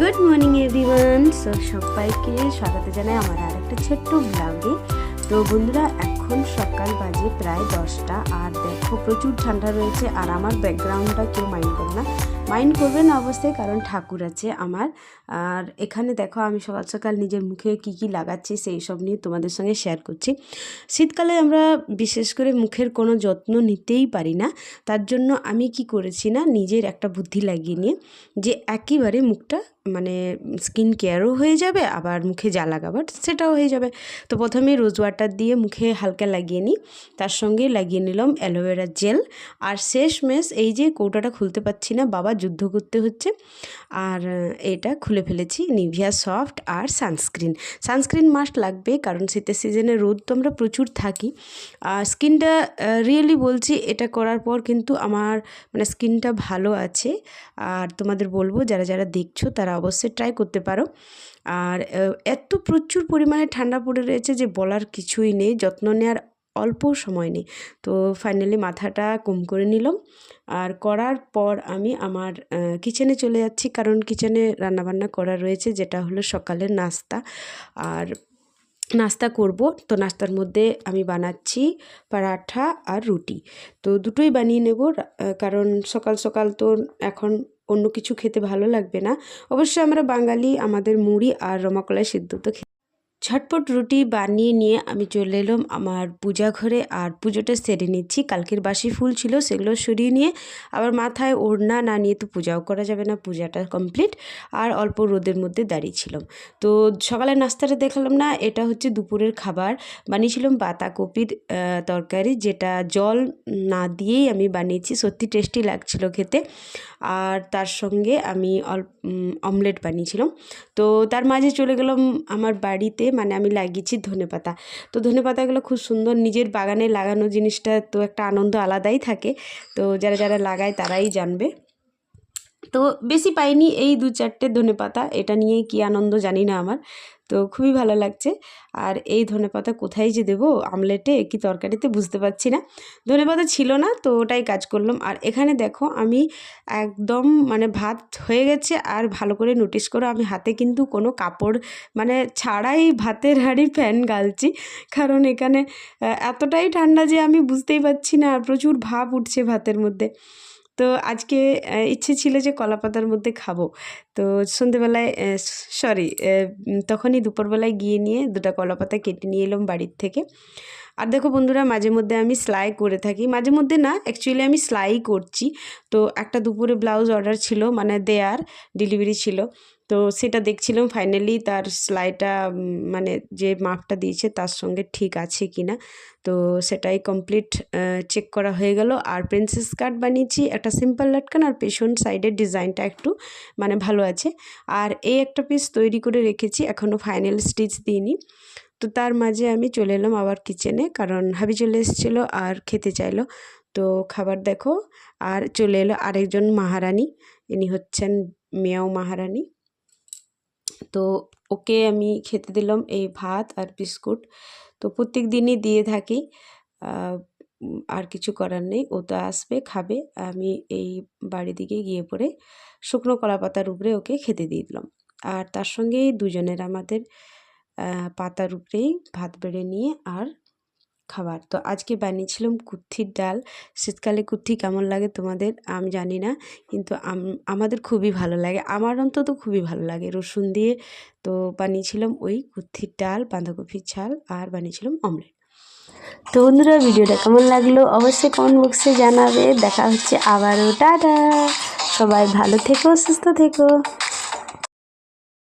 Good morning everyone so সবাইকে স্বাগত জানাই আমার আর একটা ছোট্ট ব্লগে তো বন্ধুরা, এখন সকাল বাজে প্রায় দশটা, আর দেখো প্রচুর ঠান্ডা রয়েছে, আর আমার ব্যাকগ্রাউন্ডটা কেউ মাইন্ড করবে না। মাইন্ড করবে না অবশ্যই, কারণ ঠাকুর আছে আমার। আর এখানে দেখো, আমি সকাল সকাল নিজের মুখে কি কি লাগাচ্ছি, সেই সব নিয়ে তোমাদের সঙ্গে শেয়ার করছি। শীতকালে আমরা বিশেষ করে মুখের কোনো যত্ন নিতেই পারি না। তার জন্য আমি কি করেছি না, নিজের একটা বুদ্ধি লাগিয়ে নিয়ে যে একেবারে মুখটা মানে স্কিন কেয়ারও হয়ে যাবে, আবার মুখে যা লাগাবার সেটাও হয়ে যাবে। তো প্রথমে রোজ ওয়াটার দিয়ে মুখে হালকা লাগিয়ে নিই, তার সঙ্গে লাগিয়ে নিলাম অ্যালোভেরা জেল। আর শেষ মেশ এই যে কৌটাটা খুলতে পারছি না, বাবা যুদ্ধ করতে হচ্ছে। আর এটা খুলে ফেলেছি, নিভিয়া সফট আর সানস্ক্রিন। সানস্ক্রিন মাস্ট লাগবে, কারণ শীতের সিজনে রোদ তো আমরা প্রচুর থাকি। আর স্কিনটা রিয়েলি বলছি, এটা করার পর কিন্তু আমার মানে স্কিনটা ভালো আছে। আর তোমাদের বলব, যারা যারা দেখছ তারা অবশ্যই ট্রাই করতে পারো। আর এত প্রচুর পরিমাণে ঠান্ডা পড়ে রয়েছে যে বলার কিছুই নেই, যত্ন নেওয়ার অল্প সময় নেই। তো ফাইনালি মাথাটা কম করে নিলাম। আর করার পর আমি আমার কিচেনে চলে যাচ্ছি। কারণ কিচেনে রান্নাবান্না করা রয়েছে, যেটা হলো সকালের নাস্তা। আর নাস্তা করব। তো নাস্তার মধ্যে আমি বানাচ্ছি পরাঠা আর রুটি। তো দুটোই বানিয়ে নেব কারণ সকাল সকাল তো এখন অন্য কিছু খেতে ভালো লাগবে না। অবশ্যই আমরা বাঙালি, আমাদের মুড়ি আর রমাকলাই সিদ্ধ তো ঝটপট রুটি বানিয়ে নিয়ে আমি চলে এলাম আমার পূজা ঘরে আর পুজোটা সেরে নিচ্ছি। কালকের বাসি ফুল ছিল সেগুলো সরিয়ে নিয়ে আবার মাথায় ওড়না না নিয়ে তো পূজাও করা যাবে না পূজাটা কমপ্লিট আর অল্প রোদের মধ্যে দাঁড়িয়েছিলাম তো সকালে নাস্তাটা দেখালাম না এটা হচ্ছে দুপুরের খাবার। বানিয়েছিলাম বাঁধাকপির আহ, তরকারি যেটা জল না দিয়েই আমি বানিয়েছি সত্যি টেস্টি লাগছিল খেতে। আর তার সঙ্গে আমি অল্প অমলেট বানিয়েছিলাম। তো তার মাঝে চলে গেলাম আমার বাড়িতে মানে আমি লাগিয়েছি ধনেপাতা। তো ধনেপাতাগুলো খুব সুন্দর নিজের বাগানে লাগানো জিনিসটা তো একটা আনন্দ আলাদাই থাকে। তো যারা যারা লাগায় তারাই জানবে। তো বেশি পাইনি এই দু চারটে ধনেপাতা এটা নিয়ে কি আনন্দ জানি না আমার। তো খুবই ভালো লাগছে। আর এই ধনেপাতা কোথায় যে দেবো? আমলেটে কি তরকারিতে বুঝতে পারছি না। ধনেপাতা ছিল না, তো ওটাই কাজ করলাম। আর এখানে দেখো আমি একদম মানে ভাত হয়ে গেছে। আর ভালো করে নোটিস করো, আমি হাতে কিন্তু কোনো কাপড় মানে ছাড়াই ভাতের হাঁড়ি ফ্যান গালছি। কারণ এখানে এতটাই ঠান্ডা যে আমি বুঝতেই পারছি না। আর প্রচুর ভাপ উঠছে ভাতের মধ্যে। তো আজকে ইচ্ছে ছিল যে কলাপাতার মধ্যে খাব। তো সন্ধেবেলায় সরি তখনই দুপুরবেলায় গিয়ে নিয়ে দুটা কলাপাতা কেটে নিয়ে এলাম বাড়ির থেকে। আর দেখো বন্ধুরা, মাঝে মধ্যে আমি সেলাই করে থাকি। মাঝে মধ্যে না অ্যাকচুয়ালি আমি সেলাই করছি। তো একটা দুপুরে ব্লাউজ অর্ডার ছিল মানে দেয়ার ডেলিভারি ছিল। তো সেটা দেখছিলাম ফাইনালি তার সেলাইটা মানে যে মাপটা দিয়েছে তার সঙ্গে ঠিক আছে কি না তো সেটাই কমপ্লিট চেক করা হয়ে গেল। আর প্রিন্সেস কাট বানিয়েছি, একটা সিম্পল লাটকান আর পেছন সাইডের ডিজাইনটা একটু মানে ভালো আছে। আর এই একটা পিস তৈরি করে রেখেছি এখনও ফাইনাল স্টিচ দিইনি। তো তার মাঝে আমি চলে এলাম আবার কিচেনে কারণ হাবি চলে এসেছিল আর খেতে চাইলো। তো খাবার দেখো, আর চলে এলো আরেকজন মহারানী, ইনি হচ্ছেন মেয়াও মহারানী। তো ওকে আমি খেতে দিলাম এই ভাত আর বিস্কুট। তো প্রত্যেক দিনই দিয়ে থাকি। আর কিছু করার নেই। ও তো আসবে, খাবে। আমি এই বাড়ি দিকে গিয়ে পরে শুকনো কলা পাতার উপরে ওকে খেতে দিয়ে দিলাম। আর তার সঙ্গে দুজনের আমাদের পাতার উপরেই ভাত বেড়ে নিয়ে আর খাবার। তো আজকে বানিয়েছিলাম কুর্থির ডাল। শীতকালে কুর্থি কেমন লাগে তোমাদের আমি জানি না, কিন্তু আমাদের খুবই ভালো লাগে। আমার অন্তত খুবই ভালো লাগে। রসুন দিয়ে তো বানিয়েছিলাম ওই কুর্থির ডাল, বাঁধাকপির ঝাল আর বানিয়েছিলাম অমলেট। তো বন্ধুরা, ভিডিওটা কেমন লাগল অবশ্যই কমেন্ট বক্সে জানাবে। দেখা হচ্ছে আবারও। টাটা! সবাই ভালো থেকো, সুস্থ থেকো।